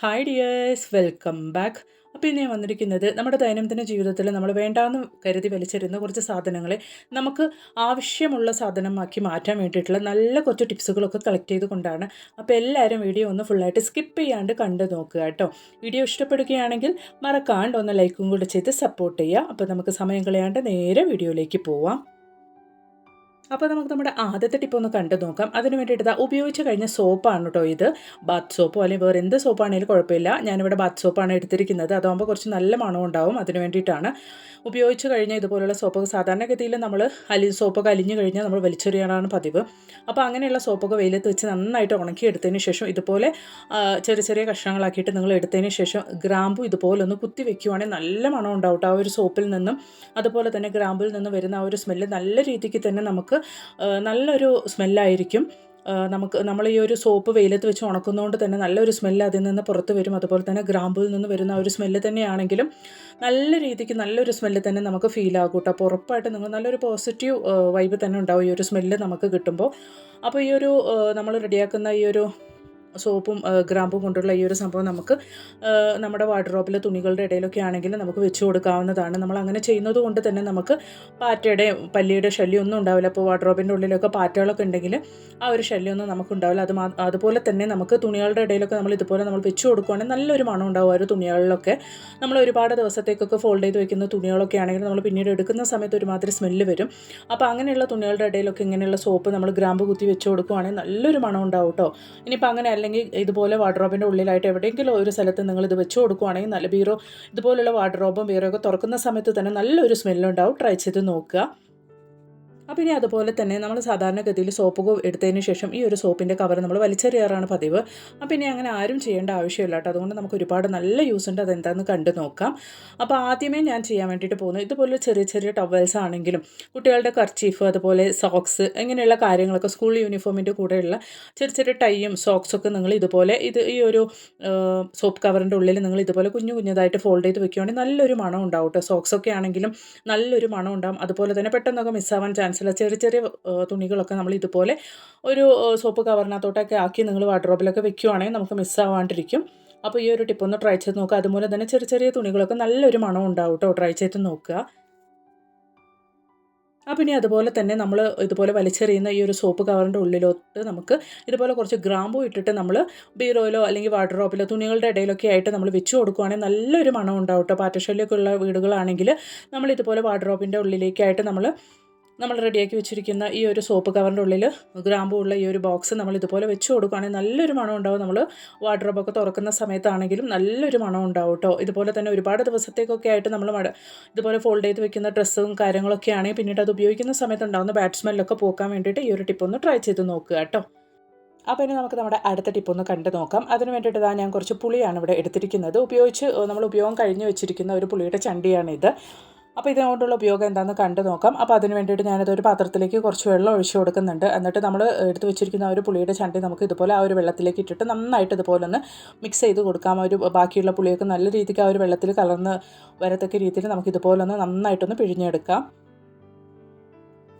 Hi dears welcome back അപ്പോൾ ഞാൻ വന്നിരിക്കുന്നത് നമ്മുടെ ദൈനംദിന ജീവിതത്തിൽ നമ്മൾ വേണ്ടാന്ന് കരുതി വലിച്ചിരുന്ന കുറച്ച് സാധനങ്ങളെ നമുക്ക് ആവശ്യമുള്ള സാധനമാക്കി മാറ്റാൻ വേണ്ടിയിട്ടുള്ള നല്ല കുറച്ച് ടിപ്സുകളൊക്കെ കളക്ട് ചെയ്തുകൊണ്ടാണ് അപ്പോൾ എല്ലാവരും വീഡിയോ ഒന്ന് ഫുള്ളായിട്ട് സ്കിപ്പ് ചെയ്യാണ്ട് കണ്ടു നോക്കുക കേട്ടോ. വീഡിയോ ഇഷ്ടപ്പെടുകയാണെങ്കിൽ മറക്കാണ്ട് ഒന്ന് ലൈക്കും കൂടെ ചെയ്ത് സപ്പോർട്ട് ചെയ്യുക. അപ്പോൾ നമുക്ക് സമയം കളയാണ്ട് നേരെ വീഡിയോയിലേക്ക് പോവാം. അപ്പോൾ നമുക്ക് നമ്മുടെ ആദ്യത്തെ ടിപ്പ് ഒന്ന് കണ്ടു നോക്കാം. അതിന് വേണ്ടിയിട്ട് ഇതാ ഉപയോഗിച്ച് കഴിഞ്ഞ സോപ്പാണ് കേട്ടോ ഇത്. ബാത്ത് സോപ്പോ അല്ലെങ്കിൽ വേറെ എന്ത് സോപ്പാണെങ്കിലും കുഴപ്പമില്ല. ഞാനിവിടെ ബാത്ത് സോപ്പാണ് എടുത്തിരിക്കുന്നത്. അതാകുമ്പോൾ കുറച്ച് നല്ല മണം ഉണ്ടാവും അതിന് വേണ്ടിയിട്ടാണ്. ഉപയോഗിച്ച് കഴിഞ്ഞ ഇതുപോലുള്ള സോപ്പൊക്കെ സാധാരണഗതിയിൽ നമ്മൾ അലി സോപ്പൊക്കെ അലിഞ്ഞു കഴിഞ്ഞാൽ നമ്മൾ വലിച്ചെറിയാനാണ് പതിവ്. അപ്പോൾ അങ്ങനെയുള്ള സോപ്പൊക്കെ വെയിലത്ത് വെച്ച് നന്നായിട്ട് ഉണക്കി എടുത്തതിന് ശേഷം ഇതുപോലെ ചെറിയ ചെറിയ കഷ്ണങ്ങളാക്കിയിട്ട് നിങ്ങൾ എടുത്തതിന് ശേഷം ഗ്രാമ്പു ഇതുപോലെ ഒന്ന് കുത്തി വെക്കുവാണെങ്കിൽ നല്ല മണം ഉണ്ടാവും ആ ഒരു സോപ്പിൽ നിന്നും അതുപോലെ തന്നെ ഗ്രാമ്പിൽ നിന്ന് വരുന്ന ആ ഒരു സ്മെല്ല് നല്ല രീതിക്ക് തന്നെ നമുക്ക് നല്ലൊരു സ്മെല്ലായിരിക്കും. നമുക്ക് നമ്മൾ ഈ ഒരു സോപ്പ് വെയിലത്ത് വെച്ച് ഉണക്കുന്നതുകൊണ്ട് തന്നെ നല്ലൊരു സ്മെല്ല് അതിൽ നിന്ന് പുറത്ത് വരും. അതുപോലെ തന്നെ ഗ്രാമ്പിൽ നിന്ന് വരുന്ന ഒരു സ്മെല്ല് തന്നെയാണെങ്കിലും നല്ല രീതിക്ക് നല്ലൊരു സ്മെല്ല് തന്നെ നമുക്ക് ഫീൽ ആകും കേട്ടോ. അപ്പോൾ ഉറപ്പായിട്ട് നിങ്ങൾ നല്ലൊരു പോസിറ്റീവ് വൈബ് തന്നെ ഉണ്ടാവും ഈ ഒരു സ്മെല്ല് നമുക്ക് കിട്ടുമ്പോൾ. അപ്പോൾ ഈ ഒരു നമ്മൾ റെഡിയാക്കുന്ന ഈ ഒരു സോപ്പും ഗ്രാമ്പും കൊണ്ടുള്ള ഈ ഒരു സംഭവം നമുക്ക് നമ്മുടെ വാർഡ്രോബിലെ തുണികളുടെ ഇടയിലൊക്കെ ആണെങ്കിൽ നമുക്ക് വെച്ച് കൊടുക്കാവുന്നതാണ്. നമ്മൾ അങ്ങനെ ചെയ്യുന്നത് കൊണ്ട് തന്നെ നമുക്ക് പാറ്റയുടെ പല്ലിയുടെ ശല്യം ഒന്നും ഉണ്ടാവില്ല. അപ്പോൾ വാർഡ്രോബിന്റെ ഉള്ളിലൊക്കെ പാറ്റകളൊക്കെ ഉണ്ടെങ്കിൽ ആ ഒരു ശല്യമൊന്നും നമുക്ക് ഉണ്ടാവില്ല അത് അതുപോലെ തന്നെ നമുക്ക് തുണികളുടെ ഇടയിലൊക്കെ നമ്മൾ ഇതുപോലെ നമ്മൾ വെച്ച് കൊടുക്കുകയാണെങ്കിൽ നല്ലൊരു മണം ഉണ്ടാവും ആ തുണികളിലൊക്കെ. നമ്മൾ ഒരുപാട് ദിവസത്തേക്കൊക്കെ ഫോൾഡ് ചെയ്ത് വെക്കുന്ന തുണികളൊക്കെ ആണെങ്കിൽ നമ്മൾ പിന്നീട് എടുക്കുന്ന സമയത്ത് ഒരുമാതിരി സ്മെല്ല് വരും. അപ്പോൾ അങ്ങനെയുള്ള തുണികളുടെ ഇടയിലൊക്കെ ഇങ്ങനെയുള്ള സോപ്പ് നമ്മൾ ഗ്രാമ്പ് കുത്തി വെച്ച് കൊടുക്കുകയാണെങ്കിൽ നല്ലൊരു മണം ഉണ്ടാവും കേട്ടോ. ഇനിയിപ്പോൾ അങ്ങനെ അല്ലെങ്കിൽ ഇതുപോലെ വാർഡ്രോബിന്റെ ഉള്ളിലായിട്ട് എവിടെയെങ്കിലും ഒരു സ്ഥലത്ത് നിങ്ങൾ ഇത് വെച്ച് കൊടുക്കുവാണെങ്കിൽ നല്ല ബീറോ ഇതുപോലുള്ള വാർഡ്രോബും ബീറോ ഒക്കെ തുറക്കുന്ന സമയത്ത് തന്നെ നല്ലൊരു സ്മെല്ലുണ്ടാവും ട്രൈ ചെയ്ത് നോക്കുക. അപ്പോൾ ഇനി അതുപോലെ തന്നെ നമ്മൾ സാധാരണഗതിയിൽ സോപ്പ് എടുത്തതിന് ശേഷം ഈ ഒരു സോപ്പിന്റെ കവർ നമ്മൾ വലിച്ചെറിയാറാണ് പതിവ്. അപ്പോൾ ഇനി അങ്ങനെ ആരും ചെയ്യേണ്ട ആവശ്യമില്ല അതുകൊണ്ട് നമുക്ക് ഒരുപാട് നല്ല യൂസ് ഉണ്ട്. അതെന്താണെന്ന് കണ്ടു നോക്കാം. അപ്പോൾ ആദ്യമേ ഞാൻ ചെയ്യാൻ വേണ്ടിയിട്ട് പോകുന്നു ഇതുപോലെ ചെറിയ ചെറിയ ടവൽസ് ആണെങ്കിലും കുട്ടികളുടെ കർച്ചീഫ് അതുപോലെ സോക്സ് ഇങ്ങനെയുള്ള കാര്യങ്ങളൊക്കെ സ്കൂൾ യൂണിഫോമിന്റെ കൂടെയുള്ള ചെറിയ ചെറിയ ടൈയും സോക്സൊക്കെ നിങ്ങൾ ഇതുപോലെ ഇത് ഈ ഒരു സോപ്പ് കവറിന്റെ ഉള്ളിൽ നിങ്ങൾ ഇതുപോലെ കുഞ്ഞു കുഞ്ഞതായിട്ട് ഫോൾഡ് ചെയ്ത് വെക്കുകയാണെങ്കിൽ നല്ലൊരു മണം ഉണ്ടാവും കേട്ടോ. സോക്സൊക്കെ ആണെങ്കിലും നല്ലൊരു മണം ഉണ്ടാവും. അതുപോലെ തന്നെ പെട്ടെന്നൊക്കെ മിസ്സാവാൻ ചാൻസ് മനസ്സിലായി ചെറിയ ചെറിയ തുണികളൊക്കെ നമ്മൾ ഇതുപോലെ ഒരു സോപ്പ് കവറിനകത്തോട്ടൊക്കെ ആക്കി നിങ്ങൾ വാർഡ്രോബിലൊക്കെ വെക്കുവാണെങ്കിൽ നമുക്ക് മിസ്സാവാണ്ടിരിക്കും അപ്പോൾ ഈ ഒരു ടിപ്പ് ഒന്ന് ട്രൈ ചെയ്ത് നോക്കുക. അതുപോലെ തന്നെ ചെറിയ ചെറിയ തുണികളൊക്കെ നല്ലൊരു മണം ഉണ്ടാവും കേട്ടോ ട്രൈ ചെയ്ത് നോക്കുക. അപ്പം ഇനി അതുപോലെ തന്നെ നമ്മൾ ഇതുപോലെ വലിച്ചെറിയുന്ന ഈ ഒരു സോപ്പ് കവറിന്റെ ഉള്ളിലോട്ട് നമുക്ക് ഇതുപോലെ കുറച്ച് ഗ്രാമ്പു ഇട്ടിട്ട് നമ്മൾ ബീറോയിലോ അല്ലെങ്കിൽ വാർഡ്രോബിലോ തുണികളുടെ ഇടയിലൊക്കെ ആയിട്ട് നമ്മൾ വെച്ച് കൊടുക്കുവാണെങ്കിൽ നല്ലൊരു മണം ഉണ്ടാവും കേട്ടോ പാറ്റശല്യമൊക്കെ ഉള്ള വീടുകളാണെങ്കിൽ നമ്മൾ ഇതുപോലെ വാർഡ്രോബിന്റെ ഉള്ളിലേക്കായിട്ട് നമ്മൾ നമ്മൾ റെഡിയാക്കി വെച്ചിരിക്കുന്ന ഈ ഒരു സോപ്പ് കവറിന്റെ ഉള്ളിൽ ഗ്രാമ്പു ഉള്ള ഈ ഒരു ബോക്സ് നമ്മൾ ഇതുപോലെ വെച്ച് കൊടുക്കുകയാണെങ്കിൽ നല്ലൊരു മണം ഉണ്ടാവും. നമ്മൾ വാർഡ്രോബൊക്കെ തുറക്കുന്ന സമയത്താണെങ്കിലും നല്ലൊരു മണം ഉണ്ടാവും കേട്ടോ ഇതുപോലെ തന്നെ ഒരുപാട് ദിവസത്തേക്കൊക്കെ ആയിട്ട് നമ്മൾ ഇതുപോലെ ഫോൾഡ് ചെയ്ത് വെക്കുന്ന ഡ്രസ്സും കാര്യങ്ങളൊക്കെ ആണെങ്കിൽ പിന്നീട് അത് ഉപയോഗിക്കുന്ന സമയത്ത് ഉണ്ടാകുന്ന ബാഡ് സ്മെല്ലൊക്കെ പോക്കാൻ വേണ്ടിയിട്ട് ഈ ഒരു ടിപ്പ് ഒന്ന് ട്രൈ ചെയ്ത് നോക്കുക കേട്ടോ അപ്പോൾ ഇനി നമുക്ക് നമ്മുടെ അടുത്ത ടിപ്പ് ഒന്ന് കണ്ടു നോക്കാം. അതിന് വേണ്ടിയിട്ട് ഞാൻ കുറച്ച് പുളിയാണ് ഇവിടെ എടുത്തിരിക്കുന്നത്. ഉപയോഗിച്ച് നമ്മൾ ഉപയോഗം കഴിഞ്ഞ് വെച്ചിരിക്കുന്ന ഒരു പുളിയുടെ ചണ്ടിയാണിത്. അപ്പോൾ ഇതുകൊണ്ടുള്ള ഉപയോഗം എന്താണെന്ന് കണ്ടു നോക്കാം. അപ്പോൾ അതിന് വേണ്ടിയിട്ട് ഞാനത് ഒരു പാത്രത്തിലേക്ക് കുറച്ച് വെള്ളം ഒഴിച്ചു കൊടുക്കുന്നുണ്ട്. എന്നിട്ട് നമ്മൾ എടുത്തു വെച്ചിരിക്കുന്ന ആ ഒരു പുളിയുടെ ചണ്ടി നമുക്ക് ഇതുപോലെ ആ ഒരു വെള്ളത്തിലേക്ക് ഇട്ടിട്ട് നന്നായിട്ട് ഇതുപോലെ ഒന്ന് മിക്സ് ചെയ്ത് കൊടുക്കാം. ഒരു ബാക്കിയുള്ള പുളിയൊക്കെ നല്ല രീതിക്ക് ആ ഒരു വെള്ളത്തിൽ കലർന്ന് വരത്തക്ക രീതിയിൽ നമുക്ക് ഇതുപോലെ ഒന്ന് നന്നായിട്ടൊന്ന് പിഴിഞ്ഞെടുക്കാം.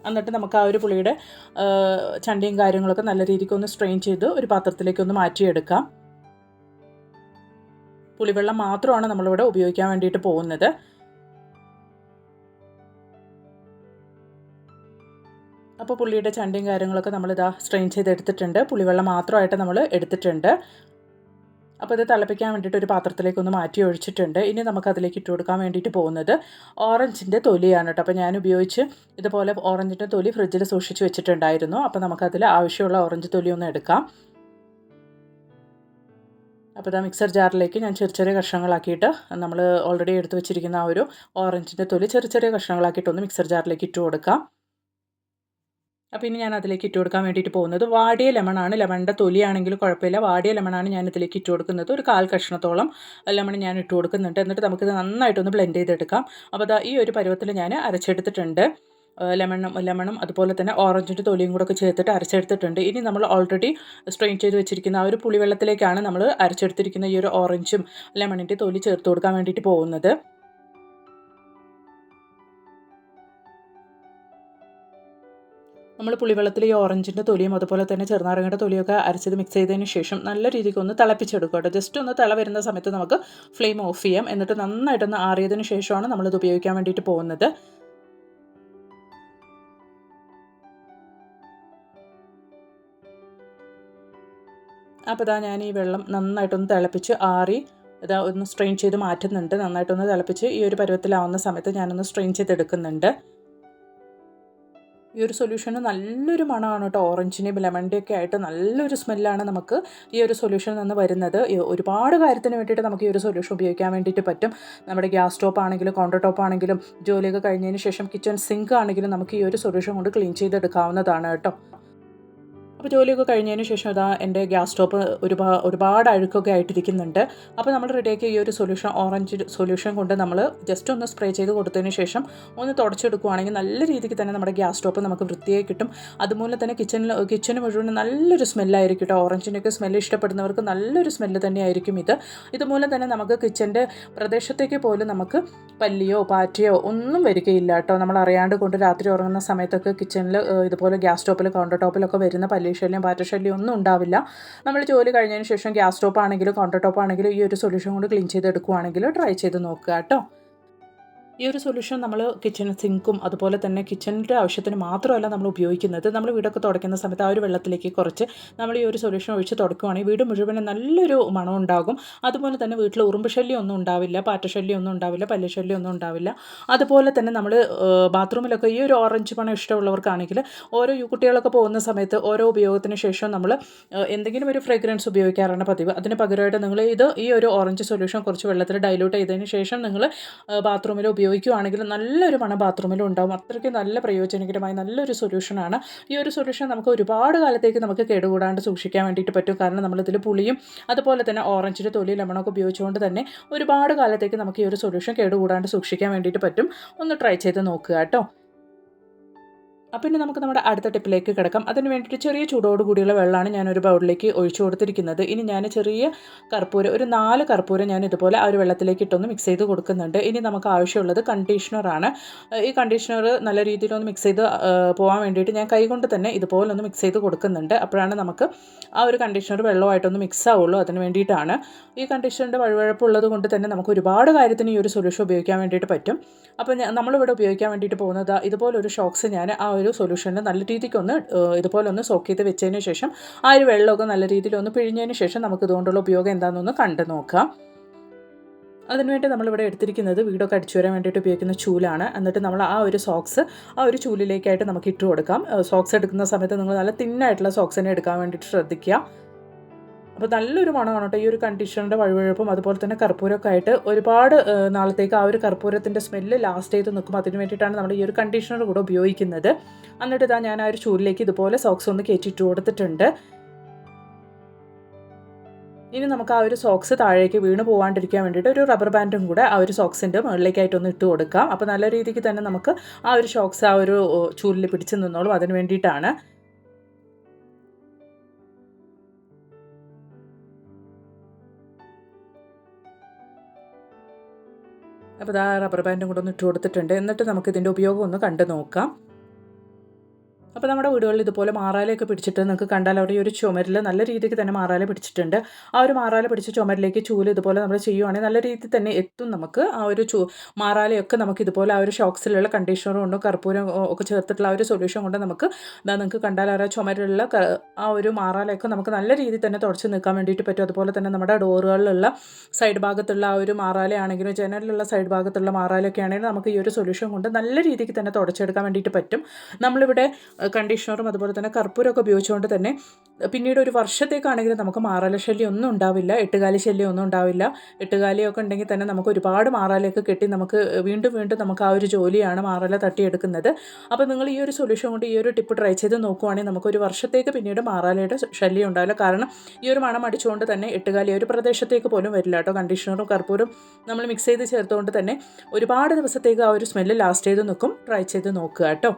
എന്നിട്ട് നമുക്ക് ആ ഒരു പുളിയുടെ ചണ്ടിയും കാര്യങ്ങളൊക്കെ നല്ല രീതിക്ക് ഒന്ന് സ്ട്രെയിൻ ചെയ്ത് ഒരു പാത്രത്തിലേക്ക് ഒന്ന് മാറ്റിയെടുക്കാം. പുളിവെള്ളം മാത്രമാണ് നമ്മളിവിടെ ഉപയോഗിക്കാൻ വേണ്ടിയിട്ട് പോകുന്നത്. അപ്പോൾ പുള്ളിയുടെ ചണ്ടിയും കാര്യങ്ങളൊക്കെ നമ്മളിതാ സ്ട്രെയിൻ ചെയ്ത് എടുത്തിട്ടുണ്ട് പുളിവെള്ളം മാത്രമായിട്ട് നമ്മൾ എടുത്തിട്ടുണ്ട്. അപ്പോൾ ഇത് തിളപ്പിക്കാൻ വേണ്ടിയിട്ട് ഒരു പാത്രത്തിലേക്ക് ഒന്ന് മാറ്റി ഒഴിച്ചിട്ടുണ്ട്. ഇനി നമുക്ക് അതിലേക്ക് ഇട്ട് കൊടുക്കാൻ വേണ്ടിയിട്ട് പോകുന്നത് ഓറഞ്ചിന്റെ തൊലിയാണ് കേട്ടോ. അപ്പോൾ ഞാൻ ഉപയോഗിച്ച് ഇതുപോലെ ഓറഞ്ചിന്റെ തൊലി ഫ്രിഡ്ജിൽ സൂക്ഷിച്ച് വെച്ചിട്ടുണ്ടായിരുന്നു. അപ്പോൾ നമുക്കതിൽ ആവശ്യമുള്ള ഓറഞ്ച് തൊലി ഒന്ന് എടുക്കാം. അപ്പോൾ ഇതാ മിക്സർ ജാറിലേക്ക് ഞാൻ ചെറിയ ചെറിയ കഷ്ണങ്ങളാക്കിയിട്ട് നമ്മൾ ഓൾറെഡി എടുത്ത് വെച്ചിരിക്കുന്ന ആ ഒരു ഓറഞ്ചിന്റെ തൊലി ചെറിയ ചെറിയ കഷ്ണങ്ങളാക്കിയിട്ട് ഒന്ന് മിക്സർ ജാറിലേക്ക് ഇട്ട് കൊടുക്കാം. അപ്പോൾ ഇനി ഞാൻ അതിലേക്ക് ഇട്ട് കൊടുക്കാൻ വേണ്ടിയിട്ട് പോകുന്നത് വാടിയ ലെമണാണ് ലെമണിന്റെ തൊലിയാണെങ്കിലും കുഴപ്പമില്ല. വാടിയ ലെമണാണ് ഞാൻ ഇതിലേക്ക് ഇട്ട് കൊടുക്കുന്നത്. ഒരു കാൽ കഷ്ണത്തോളം ലെമൺ ഞാൻ ഇട്ട് കൊടുക്കുന്നുണ്ട്. എന്നിട്ട് നമുക്കിത് നന്നായിട്ടൊന്ന് ബ്ലെൻഡ് ചെയ്തെടുക്കാം. അപ്പോൾ അതാ ഈ ഒരു പരുവത്തിൽ ഞാൻ അരച്ചെടുത്തിട്ടുണ്ട്. ലെമണും ലെമണും അതുപോലെ തന്നെ ഓറഞ്ചിന്റെ തൊലിയും കൂടെ ഒക്കെ ചേർത്തിട്ട് അരച്ചെടുത്തിട്ടുണ്ട്. ഇനി നമ്മൾ ഓൾറെഡി സ്ട്രെയിൻ ചെയ്ത് വെച്ചിരിക്കുന്ന ആ ഒരു പുളിവെള്ളത്തിലേക്കാണ് നമ്മൾ അരച്ചെടുത്തിരിക്കുന്ന ഈ ഒരു ഓറഞ്ചും ലെമണിന്റെ തൊലി ചേർത്ത് കൊടുക്കാൻ വേണ്ടിയിട്ട് പോകുന്നത്. നമ്മൾ പുളിവെള്ളത്തിൽ ഈ ഓറഞ്ചിന്റെ തൊലിയും അതുപോലെ തന്നെ ചെറുനാരങ്ങയുടെ തൊലിയൊക്കെ അരച്ചത് മിക്സ് ചെയ്തതിന് ശേഷം നല്ല രീതിക്ക് ഒന്ന് തിളപ്പിച്ചെടുക്കുക കേട്ടോ. ജസ്റ്റ് ഒന്ന് തിള വരുന്ന സമയത്ത് നമുക്ക് ഫ്ലെയിം ഓഫ് ചെയ്യാം. എന്നിട്ട് നന്നായിട്ടൊന്ന് ആറിയതിന് ശേഷമാണ് നമ്മളിത് ഉപയോഗിക്കാൻ വേണ്ടിയിട്ട് പോകുന്നത്. അപ്പോൾ ഇതാ ഞാൻ ഈ വെള്ളം നന്നായിട്ടൊന്ന് തിളപ്പിച്ച് ആറി ഇതാ ഒന്ന് സ്ട്രെയിൻ ചെയ്ത് മാറ്റുന്നുണ്ട്. നന്നായിട്ടൊന്ന് തിളപ്പിച്ച് ഈ ഒരു പരുവത്തിലാവുന്ന സമയത്ത് ഞാനൊന്ന് സ്ട്രെയിൻ ചെയ്തെടുക്കുന്നുണ്ട്. ഈ ഒരു സൊല്യൂഷന് നല്ലൊരു മണമാണ് കേട്ടോ. ഓറഞ്ചിന്റെയും ലെമണിന്റെയും ഒക്കെ ആയിട്ട് നല്ലൊരു സ്മെല്ലാണ് നമുക്ക് ഈ ഒരു സൊല്യൂഷനിൽ നിന്ന് വരുന്നത്. ഒരുപാട് കാര്യത്തിന് വേണ്ടിയിട്ട് നമുക്ക് ഈ ഒരു സൊല്യൂഷൻ ഉപയോഗിക്കാൻ വേണ്ടിയിട്ട് പറ്റും. നമ്മുടെ ഗ്യാസ് സ്റ്റോപ്പ് ആണെങ്കിലും കൗണ്ടർ ടോപ്പ് ആണെങ്കിലും ജോലിയൊക്കെ കഴിഞ്ഞതിന് ശേഷം കിച്ചൺ സിങ്ക് ആണെങ്കിലും നമുക്ക് ഈ ഒരു സൊല്യൂഷൻ കൊണ്ട് ക്ലീൻ ചെയ്തെടുക്കാവുന്നതാണ് കേട്ടോ. അപ്പോൾ ജോലിയൊക്കെ കഴിഞ്ഞതിന് ശേഷം അതാ എന്റെ ഗ്യാസ് സ്റ്റോപ്പ് ഒരുപാട് ഒരുപാട് അഴുക്കൊക്കെ ആയിട്ടിരിക്കുന്നുണ്ട്. അപ്പോൾ നമ്മൾ റെഡിയാക്കിയ ഈ ഒരു സൊല്യൂഷൻ ഓറഞ്ച് സൊല്യൂഷൻ കൊണ്ട് നമ്മൾ ജസ്റ്റ് ഒന്ന് സ്പ്രേ ചെയ്ത് കൊടുത്തതിന് ശേഷം ഒന്ന് തുടച്ചെടുക്കുകയാണെങ്കിൽ നല്ല രീതിക്ക് തന്നെ നമ്മുടെ ഗ്യാസ് സ്റ്റോപ്പ് നമുക്ക് വൃത്തിയായി കിട്ടും. അതുപോലെ തന്നെ കിച്ചണിൽ കിച്ചന് മുഴുവൻ നല്ലൊരു സ്മെല്ലായിരിക്കും കേട്ടോ ഓറഞ്ചിന്റെയൊക്കെ സ്മെല്ല് ഇഷ്ടപ്പെടുന്നവർക്ക് നല്ലൊരു സ്മെല്ല് തന്നെയായിരിക്കും ഇത്. ഇതുമൂലം തന്നെ നമുക്ക് കിച്ചന്റെ പ്രദേശത്തേക്ക് പോലും നമുക്ക് പല്ലിയോ പാറ്റയോ ഒന്നും വരികയില്ല കേട്ടോ നമ്മൾ അറിയാണ്ട് കൊണ്ട് രാത്രി ഉറങ്ങുന്ന സമയത്തൊക്കെ കിച്ചണിൽ ഇതുപോലെ ഗ്യാസ് സ്റ്റോപ്പിൽ കൗണ്ടർ ടോപ്പിലൊക്കെ വരുന്ന പല്ലി ശല്യം പാറ്റശല്യം ഒന്നും ഉണ്ടാവില്ല. നമ്മൾ ജോലി കഴിഞ്ഞതിന് ശേഷം ഗ്യാസ് സ്റ്റോപ്പ് ആണെങ്കിലും കൗണ്ടർ ടോപ്പ് ആണെങ്കിലും ഈ ഒരു സൊല്യൂഷൻ കൊണ്ട് ക്ലീൻ ചെയ്തെടുക്കുകയാണെങ്കിൽ ട്രൈ ചെയ്ത് നോക്കുക കേട്ടോ. ഈ ഒരു സൊല്യൂഷൻ നമ്മൾ കിച്ചൺ സിങ്കും അതുപോലെ തന്നെ കിച്ചണിന്റെ ആവശ്യത്തിന് മാത്രമല്ല നമ്മൾ ഉപയോഗിക്കുന്നത്. നമ്മൾ വീടൊക്കെ തുടയ്ക്കുന്ന സമയത്ത് ആ ഒരു വെള്ളത്തിലേക്ക് കുറച്ച് നമ്മൾ ഈ ഒരു സൊല്യൂഷൻ ഒഴിച്ച് തുടക്കുവാണെങ്കിൽ വീട് മുഴുവനും നല്ലൊരു മണം ഉണ്ടാകും. അതുപോലെ തന്നെ വീട്ടിൽ ഉറുമ്പ് ശല്യം ഒന്നും ഉണ്ടാവില്ല പാറ്റശല്യം ഒന്നും ഉണ്ടാവില്ല പല്ലുശല്യം ഒന്നും ഉണ്ടാവില്ല. അതുപോലെ തന്നെ നമ്മൾ ബാത്റൂമിലൊക്കെ ഈ ഒരു ഓറഞ്ച് പണം ഇഷ്ടമുള്ളവർക്കാണെങ്കിൽ ഓരോ കുട്ടികളൊക്കെ പോകുന്ന സമയത്ത് ഓരോ ഉപയോഗത്തിന് ശേഷം നമ്മൾ എന്തെങ്കിലും ഒരു ഫ്രേഗ്രൻസ് ഉപയോഗിക്കാറാണ് പതിവ്. അതിന് പകരമായിട്ട് നിങ്ങൾ ഇത് ഈ ഒരു ഓറഞ്ച് സൊല്യൂഷൻ കുറച്ച് വെള്ളത്തിൽ ഡൈലൂട്ട് ചെയ്തതിന് ശേഷം നിങ്ങൾ ബാത്റൂമിൽ ഉപയോഗിക്കുക ഉപയോഗിക്കുകയാണെങ്കിൽ നല്ലൊരു മണം ബാത്റൂമിലും ഉണ്ടാവും. അത്രയ്ക്ക് നല്ല പ്രയോജനകരമായ നല്ലൊരു സൊല്യൂഷനാണ് ഈ ഒരു സൊല്യൂഷൻ നമുക്ക് ഒരുപാട് കാലത്തേക്ക് നമുക്ക് കേടുകൂടാണ്ട് സൂക്ഷിക്കാൻ വേണ്ടിയിട്ട് പറ്റും. കാരണം നമ്മളിതിൽ പുളിയും അതുപോലെ തന്നെ ഓറഞ്ചിന്റെ തൊലി ലെമണൊക്കെ ഉപയോഗിച്ചുകൊണ്ട് തന്നെ ഒരുപാട് കാലത്തേക്ക് നമുക്ക് ഈ ഒരു സൊല്യൂഷൻ കേടുകൂടാണ്ട് സൂക്ഷിക്കാൻ വേണ്ടിയിട്ട് പറ്റും. ഒന്ന് ട്രൈ ചെയ്ത് നോക്കുക കേട്ടോ. ഇനി നമുക്ക് നമ്മുടെ അടുത്ത ടിപ്പിലേക്ക് കിടക്കാം. അതിന് വേണ്ടിയിട്ട് ചെറിയ ചൂടോട് കൂടിയുള്ള വെള്ളമാണ് ഞാൻ ഒരു ബൗളിലേക്ക് ഒഴിച്ചു കൊടുത്തിരിക്കുന്നത്. ഇനി ഞാൻ ചെറിയ കർപ്പൂരം ഒരു നാല് കർപ്പൂരം ഞാൻ ഇതുപോലെ ആ ഒരു വെള്ളത്തിലേക്ക് ഇട്ടൊന്ന് മിക്സ് ചെയ്ത് കൊടുക്കുന്നുണ്ട്. ഇനി നമുക്ക് ആവശ്യമുള്ളത് കണ്ടീഷണറാണ് ഈ കണ്ടീഷണർ നല്ല രീതിയിലൊന്ന് മിക്സ് ചെയ്ത് പോകാൻ വേണ്ടിയിട്ട് ഞാൻ കൈകൊണ്ട് തന്നെ ഇതുപോലെ ഒന്ന് മിക്സ് ചെയ്ത് കൊടുക്കുന്നുണ്ട്. അപ്പോഴാണ് നമുക്ക് ആ ഒരു കണ്ടീഷണർ വെള്ളമായിട്ടൊന്ന് മിക്സ് ആവുള്ളൂ. അതിന് വേണ്ടിയിട്ടാണ്. ഈ കണ്ടീഷണറിന്റെ വഴുവഴപ്പുള്ളത് കൊണ്ട് തന്നെ നമുക്ക് ഒരുപാട് കാര്യത്തിന് ഈ ഒരു സൊല്യൂഷൻ ഉപയോഗിക്കാൻ വേണ്ടിയിട്ട് പറ്റും. അപ്പോൾ നമ്മളിവിടെ ഉപയോഗിക്കാൻ വേണ്ടിയിട്ട് പോകുന്നത് ഇതുപോലൊരു ഷോക്സ് ഞാൻ ആ ഒരു സൊല്യൂഷനിൽ നല്ല രീതിക്കൊന്ന് ഇതുപോലെ ഒന്ന് സോക്ക് ചെയ്ത് വെച്ചതിന് ശേഷം ആ ഒരു വെള്ളമൊക്കെ നല്ല രീതിയിൽ ഒന്ന് പിഴിഞ്ഞതിന് ശേഷം നമുക്ക് ഇതുകൊണ്ടുള്ള ഉപയോഗം എന്താണെന്നൊന്ന് കണ്ടു നോക്കാം. അതിനുവേണ്ടി നമ്മളിവിടെ എടുത്തിരിക്കുന്നത് വീടൊക്കെ അടിച്ചു വരാൻ വേണ്ടിയിട്ട് ഉപയോഗിക്കുന്ന ചൂലാണ്. എന്നിട്ട് നമ്മൾ ആ ഒരു സോക്സ് ആ ഒരു ചൂലിലേക്കായിട്ട് നമുക്ക് ഇട്ട് കൊടുക്കാം. സോക്സ് എടുക്കുന്ന സമയത്ത് നിങ്ങൾ നല്ല തിന്നായിട്ടുള്ള സോക്സ് തന്നെ എടുക്കാൻ വേണ്ടിയിട്ട് ശ്രദ്ധിക്കുക. അപ്പോൾ നല്ലൊരു മണമാണ് കേട്ടോ ഈ ഒരു കണ്ടീഷണറിന്റെ വഴുവഴുപ്പും അതുപോലെ തന്നെ കർപ്പൂരമൊക്കെ ആയിട്ട് ഒരുപാട് നാളത്തേക്ക് ആ ഒരു കർപ്പൂരത്തിന്റെ സ്മെല്ല് ലാസ്റ്റ് ചെയ്ത് നിൽക്കും. അതിന് വേണ്ടിയിട്ടാണ് നമ്മുടെ ഈ ഒരു കണ്ടീഷണർ കൂടെ ഉപയോഗിക്കുന്നത്. എന്നിട്ട് ഇതാ ഞാൻ ആ ഒരു ചൂലിലേക്ക് ഇതുപോലെ സോക്സ് ഒന്ന് കയറ്റിയിട്ട് കൊടുത്തിട്ടുണ്ട്. ഇനി നമുക്ക് ആ ഒരു സോക്സ് താഴേക്ക് വീണ് പോകാണ്ടിരിക്കാൻ വേണ്ടിയിട്ട് ഒരു റബ്ബർ ബാൻഡും കൂടെ ആ ഒരു സോക്സിന്റെ മുകളിലേക്കായിട്ടൊന്ന് ഇട്ട് കൊടുക്കാം. അപ്പോൾ നല്ല രീതിക്ക് തന്നെ നമുക്ക് ആ ഒരു ഷോക്സ് ആ ഒരു ചൂലിൽ പിടിച്ച് നിന്നോളും. അതിന് വേണ്ടിയിട്ടാണ് അപ്പോൾ ഇതാ റബ്ബർ ബാൻഡും കൂടെ ഒന്ന് ഇട്ട് കൊടുത്തിട്ടുണ്ട് എന്നിട്ട് നമുക്ക് ഇതിന്റെ ഉപയോഗം ഒന്ന് കണ്ടു നോക്കാം അപ്പോൾ നമ്മുടെ വീടുകളിൽ ഇതുപോലെ മാറാലയൊക്കെ പിടിച്ചിട്ട് നിങ്ങൾക്ക് കണ്ടാൽ അവിടെ ഒരു ചുമരിൽ നല്ല രീതിക്ക് തന്നെ മാറാല പിടിച്ചിട്ടുണ്ട്. ആ ഒരു മാറാല പിടിച്ച ചുമരിലേക്ക് ചൂൽ ഇതുപോലെ നമ്മൾ ചെയ്യുവാണെങ്കിൽ നല്ല രീതിയിൽ തന്നെ എത്തും നമുക്ക്. ആ ഒരു ചൂ മാറാലയൊക്കെ നമുക്ക് ഇതുപോലെ ആ ഒരു ഷോക്സിലുള്ള കണ്ടീഷണർ കൊണ്ടും കർപ്പൂരം ഒക്കെ ചേർത്തിട്ടുള്ള ആ ഒരു സൊല്യൂഷൻ കൊണ്ട് നമുക്ക് എന്താ നിങ്ങൾക്ക് കണ്ടാൽ ആ ചുമരിലുള്ള ആ ഒരു മാറാലയൊക്കെ നമുക്ക് നല്ല രീതിയിൽ തന്നെ തുടച്ച് നിൽക്കാൻ വേണ്ടിയിട്ട് പറ്റും. അതുപോലെ തന്നെ നമ്മുടെ ഡോറുകളിലുള്ള സൈഡ് ഭാഗത്തുള്ള ആ ഒരു മാറാലയാണെങ്കിലും ജനലിലുള്ള സൈഡ് ഭാഗത്തുള്ള മാറാലയൊക്കെ ആണെങ്കിലും നമുക്ക് ഈ ഒരു സൊല്യൂഷൻ കൊണ്ട് നല്ല രീതിക്ക് തന്നെ തുടച്ചെടുക്കാൻ വേണ്ടിയിട്ട് പറ്റും. നമ്മളിവിടെ കണ്ടീഷണറും അതുപോലെ തന്നെ കർപ്പൂരമൊക്കെ ഉപയോഗിച്ചുകൊണ്ട് തന്നെ പിന്നീട് ഒരു വർഷത്തേക്കാണെങ്കിലും നമുക്ക് മാറാല ശല്യം ഒന്നും ഉണ്ടാവില്ല എട്ടുകാലി ശല്യം ഒന്നും ഉണ്ടാവില്ല. എട്ടുകാലിയൊക്കെ ഉണ്ടെങ്കിൽ തന്നെ നമുക്ക് ഒരുപാട് മാറാലയൊക്കെ കെട്ടി നമുക്ക് വീണ്ടും വീണ്ടും നമുക്ക് ആ ഒരു ജോലിയാണ് മാറാല തട്ടിയെടുക്കുന്നത്. അപ്പോൾ നിങ്ങൾ ഈ ഒരു സൊല്യൂഷൻ കൊണ്ട് ഈ ഒരു ടിപ്പ് ട്രൈ ചെയ്ത് നോക്കുവാണെങ്കിൽ നമുക്ക് ഒരു വർഷത്തേക്ക് പിന്നീട് മാറാലയുടെ ശല്യം ഉണ്ടാവില്ല. കാരണം ഈ ഒരു മണം അടിച്ചുകൊണ്ട് തന്നെ എട്ടുകാലി ഒരു പ്രദേശത്തേക്ക് പോലും വരില്ല കേട്ടോ. കണ്ടീഷണറും കർപ്പൂരും നമ്മൾ മിക്സ് ചെയ്ത് ചേർത്തുകൊണ്ട് തന്നെ ഒരുപാട് ദിവസത്തേക്ക് ആ ഒരു സ്മെല്ല് ലാസ്റ്റ് ചെയ്ത് നിൽക്കും. ട്രൈ ചെയ്ത് നോക്കുക കേട്ടോ.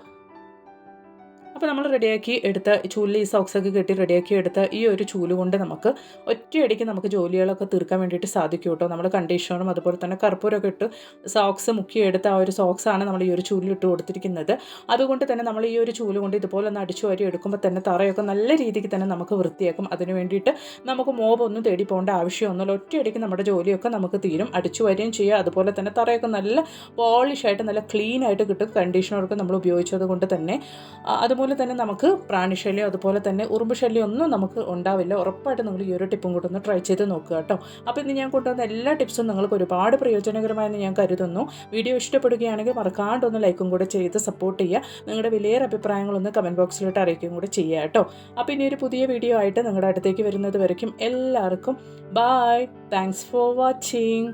അപ്പോൾ നമ്മൾ റെഡിയാക്കി എടുത്ത ചൂലിൽ ഈ സോക്സൊക്കെ കെട്ടി റെഡിയാക്കി എടുത്ത ഈ ഒരു ചൂൽ കൊണ്ട് നമുക്ക് ഒറ്റയടിക്ക് നമുക്ക് ജോലികളൊക്കെ തീർക്കാൻ വേണ്ടിയിട്ട് സാധിക്കും കേട്ടോ. നമ്മൾ കണ്ടീഷണറും അതുപോലെ തന്നെ കർപ്പൂരമൊക്കെ ഇട്ട് സോക്സ് മുക്കി എടുത്ത ആ ഒരു സോക്സാണ് നമ്മൾ ഈ ഒരു ചൂലിൽ ഇട്ട് കൊടുത്തിരിക്കുന്നത്. അതുകൊണ്ട് തന്നെ നമ്മൾ ഈ ഒരു ചൂൽ കൊണ്ട് ഇതുപോലെ ഒന്ന് അടിച്ചു വാരി എടുക്കുമ്പോൾ തന്നെ തറയൊക്കെ നല്ല രീതിക്ക് തന്നെ നമുക്ക് വൃത്തിയാക്കും. അതിന് വേണ്ടിയിട്ട് നമുക്ക് മോബൊന്നും തേടി പോകേണ്ട ആവശ്യമൊന്നുമില്ല ഒറ്റയടിക്ക് നമ്മുടെ ജോലിയൊക്കെ നമുക്ക് തീരും. അടിച്ചു വരികയും ചെയ്യുക അതുപോലെ തന്നെ തറയൊക്കെ നല്ല പോളിഷായിട്ട് നല്ല ക്ലീൻ ആയിട്ട് കിട്ടും. കണ്ടീഷണറൊക്കെ നമ്മൾ ഉപയോഗിച്ചത് കൊണ്ട് തന്നെ. ആ, അതുപോലെ തന്നെ നമുക്ക് പ്രാണിശല്യം അതുപോലെ തന്നെ ഉറുമ്പ് ശല്യം ഒന്നും നമുക്ക് ഉണ്ടാവില്ല. ഉറപ്പായിട്ട് നിങ്ങൾ ഈ ഒരു ടിപ്പും കൂടെ ഒന്ന് ട്രൈ ചെയ്ത് നോക്കുക കേട്ടോ. അപ്പോൾ ഇന്ന് ഞാൻ കൊണ്ടുവന്ന എല്ലാ ടിപ്സും നിങ്ങൾക്ക് ഒരുപാട് പ്രയോജനകരമായെന്ന് ഞാൻ കരുതുന്നു. വീഡിയോ ഇഷ്ടപ്പെടുകയാണെങ്കിൽ മറക്കാണ്ട് ഒന്ന് ലൈക്കും കൂടെ ചെയ്ത് സപ്പോർട്ട് ചെയ്യുക. നിങ്ങളുടെ വിലയേറെ അഭിപ്രായങ്ങളൊന്ന് കമന്റ് ബോക്സിലോട്ട് അറിയിക്കുകയും കൂടെ ചെയ്യുക കേട്ടോ. അപ്പോൾ ഇനി ഒരു പുതിയ വീഡിയോ ആയിട്ട് നിങ്ങളുടെ അടുത്തേക്ക് വരുന്നത് വരയ്ക്കും. എല്ലാവർക്കും ബായ് താങ്ക്സ് ഫോർ വാച്ചിങ്